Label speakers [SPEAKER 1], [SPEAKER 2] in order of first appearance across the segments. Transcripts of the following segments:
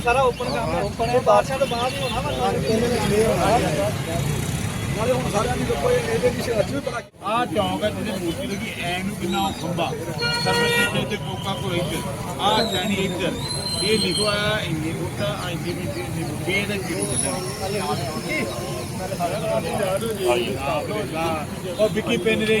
[SPEAKER 1] ਸਾਰਾ ਓਪਨ ਕੰਮ ਹੈ ਓਪਨ ਹੈ ਬਾਰਿਸ਼ਾਂ ਤੋਂ ਬਾਅਦ ਹੀ ਹੋਣਾ ਵਾ ਨਾਲੇ। ਹੁਣ ਸਾਰਿਆਂ ਦੀ ਦੇਖੋ ਇਹਦੇ ਦੀ ਅੱਜ ਵੀ ਬੜਾ
[SPEAKER 2] ਆ ਚੌਂਕ ਹੈ ਜਿਹਦੇ ਮੂਰਤੀ ਲੱਗੀ ਐ ਨੂੰ ਕਿੰਨਾ ਉਹ ਖੰਭਾ। ਸਰਵਿਸ ਤੇ ਤੇ ਕੋਕਾ ਕੋ ਇੱਧਰ ਆ ਜਾਨੀ ਇੱਧਰ। ਇਹ ਲਿਖੋ ਆ ਇੰਨੀ ਫੁੱਟ ਆ ਇੰਨੀ ਵੀ ਬੇ ਦਾ ਕੀ ਉਹ ਵਿੱਕੀ ਪਿੰਨ ਦੇ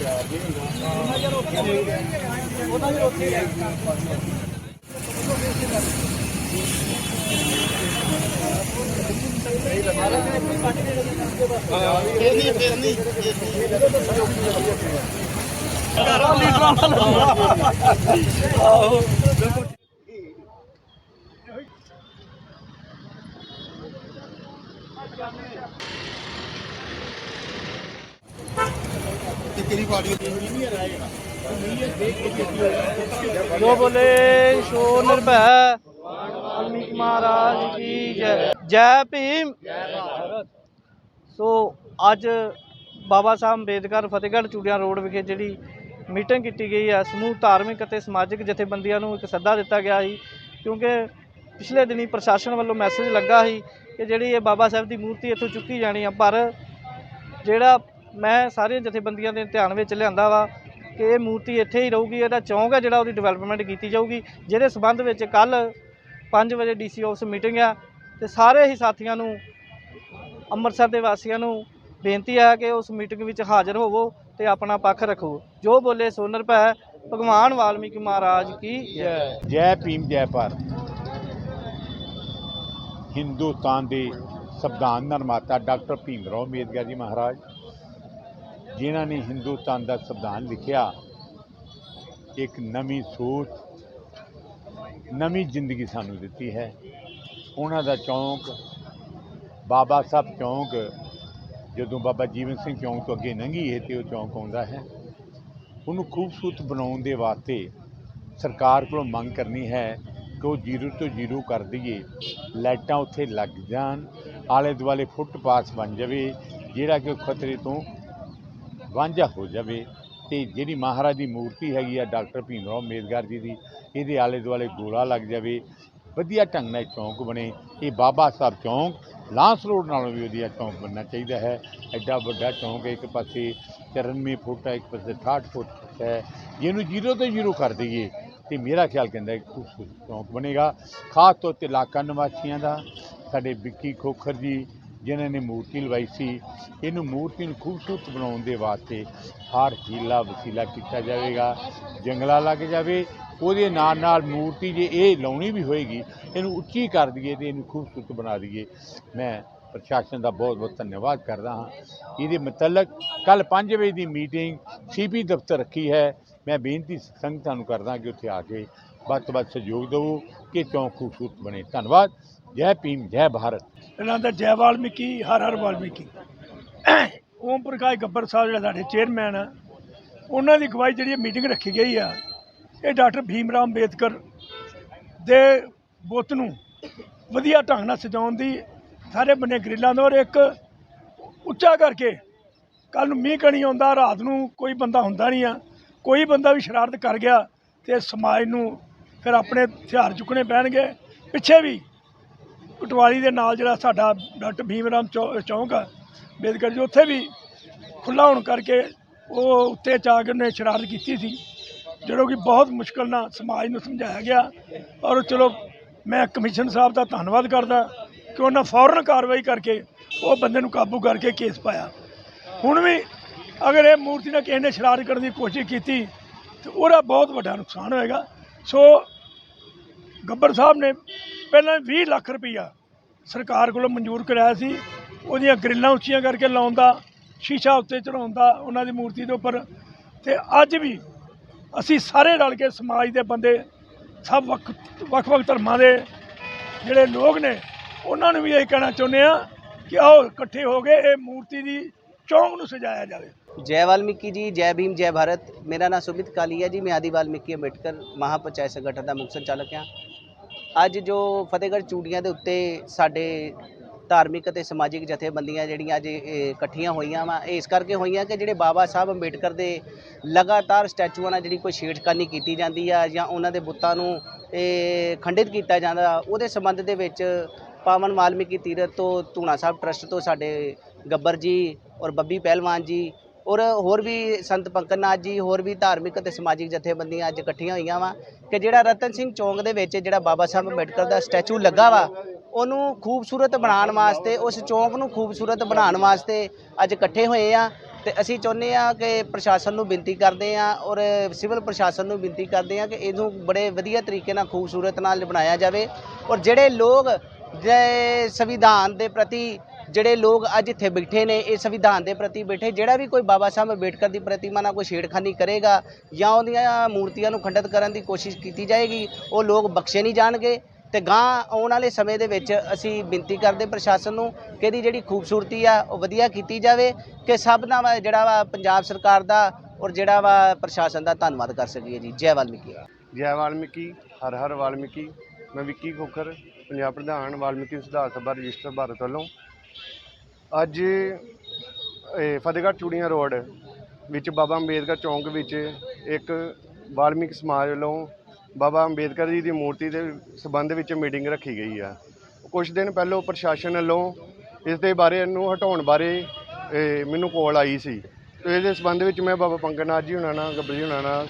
[SPEAKER 1] ਸ਼ਕਤੀਆਂ ਹੋ ਗਈਆਂ ਜਿਹੜੀਆਂ ਚੱਲਦੀਆਂ ਨਹੀਂ ਸੀ ਵਧੀਆ ਰਵੇ ਇਹ ਤਾਂ ਤਕੜੇ ਹੋ ਗਏ
[SPEAKER 3] ਜੋ ਬੋਲੇ ਸੋ ਨਿਰਭੈ। ਵਾਲਮੀਕ ਮਹਾਰਾਜ ਕੀ ਜੈ। ਜੈ ਭੀਮ। ਸੋ ਅੱਜ ਬਾਬਾ ਸਾਹਿਬ ਅੰਬੇਦਕਰ ਫਤਿਹਗੜ੍ਹ ਚੂੜੀਆਂ ਰੋਡ ਵਿਖੇ ਜਿਹੜੀ ਮੀਟਿੰਗ ਕੀਤੀ ਗਈ ਹੈ, ਸਮੂਹ ਧਾਰਮਿਕ ਅਤੇ ਸਮਾਜਿਕ ਜਥੇਬੰਦੀਆਂ ਨੂੰ ਇੱਕ ਸੱਦਾ ਦਿੱਤਾ ਗਿਆ ਸੀ, ਕਿਉਂਕਿ ਪਿਛਲੇ ਦਿਨੀ ਪ੍ਰਸ਼ਾਸਨ ਵੱਲੋਂ ਮੈਸੇਜ ਲੱਗਾ ਸੀ ਕਿ ਜਿਹੜੀ ਇਹ ਬਾਬਾ ਸਾਹਿਬ ਦੀ ਮੂਰਤੀ ਇੱਥੋਂ ਚੁੱਕੀ ਜਾਣੀ ਆ, ਪਰ ਜਿਹੜਾ ਮੈਂ ਸਾਰੀਆਂ ਜਥੇਬੰਦੀਆਂ ਦੇ ਧਿਆਨ ਵਿੱਚ ਲਿਆਂਦਾ ਵਾ ਕਿ ਇਹ ਮੂਰਤੀ ਇੱਥੇ ਹੀ ਰਹੂਗੀ, ਇਹਦਾ ਚੌਂਕ ਹੈ ਜਿਹੜਾ ਉਹਦੀ ਡਿਵੈਲਪਮੈਂਟ ਕੀਤੀ ਜਾਊਗੀ, ਜਿਹਦੇ ਸਬੰਧ ਵਿੱਚ ਕੱਲ 5 ਵਜੇ ਡੀਸੀ ਆਫਿਸ ਮੀਟਿੰਗ ਆ ਤੇ ਸਾਰੇ ਹੀ ਸਾਥੀਆਂ ਨੂੰ, ਅੰਮ੍ਰਿਤਸਰ ਦੇ ਵਾਸੀਆਂ ਨੂੰ ਬੇਨਤੀ ਹੈ ਕਿ ਉਸ ਮੀਟਿੰਗ ਵਿੱਚ ਹਾਜ਼ਰ ਹੋਵੋ ਤੇ ਆਪਣਾ ਪੱਖ ਰੱਖੋ। ਜੋ ਬੋਲੇ ਸੋ ਨਿਰਭੈ ਭਗਵਾਨ ਵਾਲਮੀਕੀ ਮਹਾਰਾਜ ਕੀ ਜੈ।
[SPEAKER 2] ਜੈ ਭੀਮ, ਜੈ ਭਾਰਤ। ਹਿੰਦੁਸਤਾਨ ਦੇ ਸੰਵਿਧਾਨ ਨਿਰਮਾਤਾ ਡਾਕਟਰ ਭੀਮ ਰਾਓ ਅੰਬੇਦਕਰ ਜੀ ਮਹਾਰਾਜ। ਜਿਨ੍ਹਾਂ ਨੇ ਹਿੰਦੁਸਤਾਨ ਦਾ ਸੰਵਿਧਾਨ ਲਿਖਿਆ, ਇੱਕ ਨਵੀਂ ਸੋਚ, ਨਵੀਂ ਜ਼ਿੰਦਗੀ ਸਾਨੂੰ ਦਿੱਤੀ ਹੈ। ਉਹਨਾਂ ਦਾ ਚੌਂਕ, ਬਾਬਾ ਸਾਹਿਬ ਚੌਂਕ, ਜਦੋਂ ਬਾਬਾ ਜੀਵਨ ਸਿੰਘ ਚੌਂਕ ਤੋਂ ਅੱਗੇ ਲੰਘੀਏ ਤੇ ਉਹ ਚੌਂਕ ਆਉਂਦਾ ਹੈ। ਉਹਨੂੰ ਖੂਬਸੂਰਤ ਬਣਾਉਣ ਦੇ ਵਾਸਤੇ ਸਰਕਾਰ ਕੋਲੋਂ ਮੰਗ ਕਰਨੀ ਹੈ ਕਿ ਉਹ ਜ਼ੀਰੋ ਤੋਂ ਜ਼ੀਰੋ ਕਰ ਦਈਏ। ਲਾਈਟਾਂ ਉੱਥੇ ਲੱਗ ਜਾਣ ਆਲੇ ਦੁਆਲੇ ਫੁੱਟਪਾਥ ਬਣ ਜਾਵੇ, ਜਿਹੜਾ ਕਿ ਉਹ ਖਤਰੇ ਤੋਂ ਵਾਂਝਾ ਹੋ ਜਾਵੇ ਤੇ ਜਿਹੜੀ ਮਹਾਰਾਜ ਦੀ ਮੂਰਤੀ ਹੈਗੀ ਆ ਡਾਕਟਰ ਭੀਮ ਰਾਓ ਅੰਬੇਦਕਰ ਜੀ ਦੀ, ਇਹਦੇ ਆਲੇ ਦੁਆਲੇ ਗੋਲਾ ਲੱਗ ਜਾਵੇ, ਵਧੀਆ ਢੰਗ ਨਾਲ ਚੌਂਕ ਬਣੇ, ਇਹ ਬਾਬਾ ਸਾਹਿਬ ਚੌਂਕ, ਲਾਂਸ ਰੋਡ ਨਾਲੋਂ ਵੀ ਵਧੀਆ ਚੌਂਕ ਬਣਨਾ ਚਾਹੀਦਾ ਹੈ। ਐਡਾ ਵੱਡਾ ਚੌਂਕ ਹੈ, ਇੱਕ ਪਾਸੇ 94 ਫੁੱਟ ਹੈ, ਇੱਕ ਪਾਸੇ 68 ਫੁੱਟ ਹੈ, ਜਿਹਨੂੰ ਜ਼ੀਰੋ ਤੋਂ ਜ਼ੀਰੋ ਕਰ ਦਈਏ, ਤੇ ਮੇਰਾ ਖਿਆਲ ਕਹਿੰਦਾ ਇੱਕ ਚੌਂਕ ਬਣੇਗਾ, ਖਾਸ ਤੌਰ ਤੇ ਇਲਾਕਾ ਨਿਵਾਸੀਆਂ ਦਾ, ਸਾਡੇ ਵਿੱਕੀ ਖੋਖਰ ਜੀ ਜਿਨ੍ਹਾਂ ਨੇ ਮੂਰਤੀ ਲਵਾਈ ਸੀ, ਇਹਨੂੰ ਮੂਰਤੀ ਨੂੰ ਖੂਬਸੂਰਤ ਬਣਾਉਣ ਦੇ ਵਾਸਤੇ ਹਰ ਹੀਲਾ ਵਸੀਲਾ ਕੀਤਾ ਜਾਵੇਗਾ, ਜੰਗਲਾ ਲੱਗ ਜਾਵੇ, ਉਹਦੇ ਨਾਲ ਨਾਲ ਮੂਰਤੀ ਜੇ ਇਹ ਲਾਉਣੀ ਵੀ ਹੋਏਗੀ, ਇਹਨੂੰ ਉੱਚੀ ਕਰ ਦਈਏ ਤੇ ਇਹਨੂੰ ਖੂਬਸੂਰਤ ਬਣਾ ਦਈਏ। ਮੈਂ ਪ੍ਰਸ਼ਾਸਨ ਦਾ ਬਹੁਤ ਬਹੁਤ ਧੰਨਵਾਦ ਕਰਦਾ ਹਾਂ। ਇਹਦੇ ਮੁਤਲਕ ਕੱਲ 5 ਵਜੇ ਦੀ ਮੀਟਿੰਗ ਸੀਪੀ ਦਫ਼ਤਰ ਰੱਖੀ ਹੈ। ਮੈਂ ਬੇਨਤੀ ਸੰਗਤਾਂ ਨੂੰ ਕਰਦਾ ਕਿ ਉੱਥੇ ਆ ਕੇ ਵੱਧ ਤੋਂ ਵੱਧ ਸਹਿਯੋਗ ਦਿਓ ਕਿ ਚੌਂਕ ਖੂਬਸੂਰਤ ਬਣੇ। ਧੰਨਵਾਦ। ਜੈ ਭੀਮ, ਜੈ ਭਾਰਤ।
[SPEAKER 4] ਇਹਨਾਂ ਦਾ ਜੈ ਵਾਲਮੀਕੀ, ਹਰ ਹਰ ਵਾਲਮੀਕੀ। ਓਮ ਪ੍ਰਕਾਸ਼ ਗੱਬਰ ਸਾਹਿਬ ਜਿਹੜਾ ਸਾਡੇ ਚੇਅਰਮੈਨ ਆ, ਉਹਨਾਂ ਦੀ ਅਗਵਾਈ ਜਿਹੜੀ ਮੀਟਿੰਗ ਰੱਖੀ ਗਈ ਆ, ਇਹ ਡਾਕਟਰ ਭੀਮ ਰਾਮ ਅੰਬੇਦਕਰ ਦੇ ਬੁੱਤ ਨੂੰ ਵਧੀਆ ਢੰਗ ਨਾਲ ਸਜਾਉਣ ਦੀ ਸਾਰੇ ਬੰਨੇ ਗ੍ਰਿਲਾਂ ਦਾ ਔਰ ਇੱਕ ਉੱਚਾ ਕਰਕੇ ਕੱਲ ਨੂੰ ਮੀਂਹ ਕਣੀ ਆਉਂਦਾ, ਰਾਤ ਨੂੰ ਕੋਈ ਬੰਦਾ ਹੁੰਦਾ ਨਹੀਂ ਆ, ਕੋਈ ਬੰਦਾ ਵੀ ਸ਼ਰਾਰਤ ਕਰ ਗਿਆ ਤੇ ਸਮਾਜ ਨੂੰ ਫਿਰ ਆਪਣੇ ਹਥਿਆਰ ਚੁੱਕਣੇ ਪੈਣਗੇ, ਪਿੱਛੇ ਵੀ ਪਟਵਾਰੀ ਦੇ ਨਾਲ ਜਿਹੜਾ ਸਾਡਾ ਡਾਕਟਰ ਭੀਮ ਰਾਮ ਚੌ- ਚੌਂਕ ਆ ਅੰਬੇਦਕਰ ਜੀ, ਉੱਥੇ ਵੀ ਖੁੱਲਾ ਹੋਣ ਕਰਕੇ ਉਹ ਉੱਤੇ ਚਾਗਰ ਨੇ ਸ਼ਰਾਰਤ ਕੀਤੀ ਸੀ, ਜਿਹੜਾ ਕਿ ਬਹੁਤ ਮੁਸ਼ਕਲ ਨਾਲ ਸਮਾਜ ਨੂੰ ਸਮਝਾਇਆ ਗਿਆ। ਔਰ ਚਲੋ, ਮੈਂ ਕਮਿਸ਼ਨ ਸਾਹਿਬ ਦਾ ਧੰਨਵਾਦ ਕਰਦਾ ਕਿ ਉਹਨਾਂ ਫੌਰਨ ਕਾਰਵਾਈ ਕਰਕੇ ਉਹ ਬੰਦੇ ਨੂੰ ਕਾਬੂ ਕਰਕੇ ਕੇਸ ਪਾਇਆ। ਹੁਣ ਵੀ ਅਗਰ ਇਹ ਮੂਰਤੀ ਨਾਲ ਕਿਸੇ ਨੇ ਸ਼ਰਾਰਤ ਕਰਨ ਦੀ ਕੋਸ਼ਿਸ਼ ਕੀਤੀ, ਤੇ ਉਹਦਾ ਬਹੁਤ ਵੱਡਾ ਨੁਕਸਾਨ ਹੋਏਗਾ। ਸੋ ਗੱਬਰ ਸਾਹਿਬ ਨੇ ਪਹਿਲਾਂ 20 ਲੱਖ ਰੁਪਈਆ ਸਰਕਾਰ ਕੋਲੋਂ ਮਨਜ਼ੂਰ ਕਰਾਇਆ ਸੀ। ਉਹਦੀਆਂ ਗ੍ਰਿਲਾਂ ਉੱਚੀਆਂ ਕਰਕੇ ਲਾਉਂਦਾ ਸ਼ੀਸ਼ਾ ਉੱਤੇ ਚੜਾਉਣ ਉਹਨਾਂ ਦੀ ਮੂਰਤੀ ਦੇ ਉੱਪਰ। ਤੇ ਅੱਜ ਵੀ ਅਸੀਂ ਸਾਰੇ ਰਲ ਕੇ ਸਮਾਜ ਦੇ ਬੰਦੇ, ਸਭ ਵੱਖ-ਵੱਖ ਧਰਮਾਂ ਦੇ ਜਿਹੜੇ ਲੋਕ ਨੇ, ਉਹਨਾਂ ਨੂੰ ਵੀ ਇਹ ਕਹਿਣਾ ਚਾਹੁੰਦੇ ਆ ਕਿ ਆਓ ਇਕੱਠੇ ਹੋ ਗਏ ਇਹ ਮੂਰਤੀ ਦੀ ਚੌਂਕ ਨੂੰ ਸਜਾਇਆ ਜਾਵੇ।
[SPEAKER 5] ਜੈ ਵਾਲਮੀਕੀ ਜੀ, ਜੈ ਭੀਮ, ਜੈ ਭਾਰਤ। ਮੇਰਾ ਨਾਮ ਸੁਮਿਤ ਕਾਲੀਆ ਜੀ, ਮੈਂ ਆਦੀ ਵਾਲਮੀਕੀ ਅੰਬੇਡਕਰ ਮਹਾਪੰਚਾਇਤ ਸੰਗਠਨ ਦਾ ਮੁਖ ਸੰਚਾਲਕ ਹਾਂ। ਅੱਜ ਜੋ ਫਤਿਹਗੜ੍ਹ ਚੂੜੀਆਂ ਦੇ ਉੱਤੇ ਸਾਡੇ ਧਾਰਮਿਕ ਅਤੇ ਸਮਾਜਿਕ ਜਥੇਬੰਦੀਆਂ ਜਿਹੜੀਆਂ ਅੱਜ ਇਹ ਇਕੱਠੀਆਂ ਹੋਈਆਂ ਵਾ ਇਸ ਕਰਕੇ ਹੋਈਆਂ ਕਿ ਜਿਹੜੇ ਬਾਬਾ ਸਾਹਿਬ ਅੰਬੇਡਕਰ ਦੇ ਲਗਾਤਾਰ ਸਟੈਚੂਆਂ ਨਾਲ ਜਿਹੜੀ ਕੋਈ ਛੇੜਖਾਨੀ ਕੀਤੀ ਜਾਂਦੀ ਆ ਜਾਂ ਉਹਨਾਂ ਦੇ ਬੁੱਤਾਂ ਨੂੰ ਇਹ ਖੰਡਿਤ ਕੀਤਾ ਜਾਂਦਾ, ਉਹਦੇ ਸੰਬੰਧ ਦੇ ਵਿੱਚ ਪਾਵਨ ਵਾਲਮੀਕੀ ਤੀਰਥ ਤੋਂ ਧੂਣਾ ਸਾਹਿਬ ਟਰਸਟ ਤੋਂ ਸਾਡੇ ਗੱਬਰ ਜੀ ਔਰ ਬੱਬੀ ਪਹਿਲਵਾਨ ਜੀ ਔਰ ਹੋਰ ਵੀ ਸੰਤ ਪੰਕਜਨਾਥ ਜੀ, ਹੋਰ ਵੀ ਧਾਰਮਿਕ ਅਤੇ ਸਮਾਜਿਕ ਜਥੇਬੰਦੀਆਂ ਅੱਜ ਇਕੱਠੀਆਂ ਹੋਈਆਂ ਵਾ ਕਿ ਜਿਹੜਾ ਰਤਨ ਸਿੰਘ ਚੌਂਕ ਦੇ ਵਿੱਚ ਜਿਹੜਾ ਬਾਬਾ ਸਾਹਿਬ ਅੰਬੇਡਕਰ ਦਾ ਸਟੈਚੂ ਲੱਗਾ ਵਾ, ਉਹਨੂੰ ਖੂਬਸੂਰਤ ਬਣਾਉਣ ਵਾਸਤੇ, ਉਸ ਚੌਂਕ ਨੂੰ ਖੂਬਸੂਰਤ ਬਣਾਉਣ ਵਾਸਤੇ ਅੱਜ ਇਕੱਠੇ ਹੋਏ ਆ ਤੇ ਅਸੀਂ ਚਾਹੁੰਦੇ ਆ ਕਿ ਪ੍ਰਸ਼ਾਸਨ ਨੂੰ ਬੇਨਤੀ ਕਰਦੇ ਆ ਔਰ ਸਿਵਲ ਪ੍ਰਸ਼ਾਸਨ ਨੂੰ ਬੇਨਤੀ ਕਰਦੇ ਆ ਕਿ ਇਹਨੂੰ ਬੜੇ ਵਧੀਆ ਤਰੀਕੇ ਨਾਲ ਖੂਬਸੂਰਤ ਨਾਲ ਬਣਾਇਆ ਜਾਵੇ ਔਰ ਜਿਹੜੇ ਲੋਕ ਜੇ ਸੰਵਿਧਾਨ ਦੇ ਪ੍ਰਤੀ ਜਿਹੜੇ ਲੋਕ ਅੱਜ ਇੱਥੇ ਬੈਠੇ ਨੇ ਇਹ ਸੰਵਿਧਾਨ ਦੇ ਪ੍ਰਤੀ ਬੈਠੇ, ਜਿਹੜਾ ਵੀ ਕੋਈ ਬਾਬਾ ਸਾਹਿਬ ਅੰਬੇਡਕਰ ਦੀ ਪ੍ਰਤਿਮਾ ਨਾਲ ਕੋਈ ਛੇੜਖਾਨੀ ਕਰੇਗਾ ਜਾਂ ਉਹਦੀਆਂ ਮੂਰਤੀਆਂ ਨੂੰ ਖੰਡਿਤ ਕਰਨ ਦੀ ਕੋਸ਼ਿਸ਼ ਕੀਤੀ ਜਾਏਗੀ, ਉਹ ਲੋਕ ਬਖਸ਼ੇ ਨਹੀਂ ਜਾਣਗੇ। ਤੇ ਗਾਂ ਆਉਣ ਵਾਲੇ ਸਮੇਂ ਦੇ ਵਿੱਚ ਅਸੀਂ ਬੇਨਤੀ ਕਰਦੇ ਪ੍ਰਸ਼ਾਸਨ ਨੂੰ ਕਿ ਇਹਦੀ ਜਿਹੜੀ ਖੂਬਸੂਰਤੀ ਆ, ਉਹ ਵਧੀਆ ਕੀਤੀ ਜਾਵੇ, ਕਿ ਸਭ ਦਾ ਜਿਹੜਾ ਵਾ ਪੰਜਾਬ ਸਰਕਾਰ ਦਾ ਔਰ ਜਿਹੜਾ ਵਾ ਪ੍ਰਸ਼ਾਸਨ ਦਾ ਧੰਨਵਾਦ ਕਰ ਸਕੀਏ ਜੀ। ਜੈ ਵਾਲਮੀਕੀ।
[SPEAKER 6] ਜੈ ਵਾਲਮੀਕੀ, ਹਰ ਹਰ ਵਾਲਮੀਕੀ। ਮੈਂ ਵਿੱਕੀ ਖੋਖਰ, ਪੰਜਾਬ ਪ੍ਰਧਾਨ, ਵਾਲਮੀਕੀ ਸੁਧਾਰ ਸਭਾ ਰਜਿਸਟਰ, ਭਾਰਤ ਵੱਲੋਂ ਅੱਜ ਇਹ ਫਤਿਹਗੜ੍ਹ ਚੂੜੀਆਂ ਰੋਡ ਵਿੱਚ ਬਾਬਾ ਅੰਬੇਦਕਰ ਚੌਂਕ ਵਿੱਚ ਇੱਕ ਵਾਲਮੀਕ ਸਮਾਜ ਵੱਲੋਂ ਬਾਬਾ ਅੰਬੇਦਕਰ ਜੀ ਦੀ ਮੂਰਤੀ ਦੇ ਸਬੰਧ ਵਿੱਚ ਮੀਟਿੰਗ ਰੱਖੀ ਗਈ ਆ। ਕੁਝ ਦਿਨ ਪਹਿਲਾਂ ਪ੍ਰਸ਼ਾਸਨ ਵੱਲੋਂ ਇਸ ਦੇ ਬਾਰੇ ਨੂੰ ਹਟਾਉਣ ਬਾਰੇ ਇਹ ਮੈਨੂੰ ਕੋਲ ਆਈ ਸੀ। ਤੇ ਇਹਦੇ ਸਬੰਧ ਵਿੱਚ ਮੈਂ ਬਾਬਾ ਪੰਕਜਨਾਥ ਜੀ ਹੁਣਾਂ ਨਾਲ, ਗੱਬਰ ਹੁਣਾਂ ਨਾਲ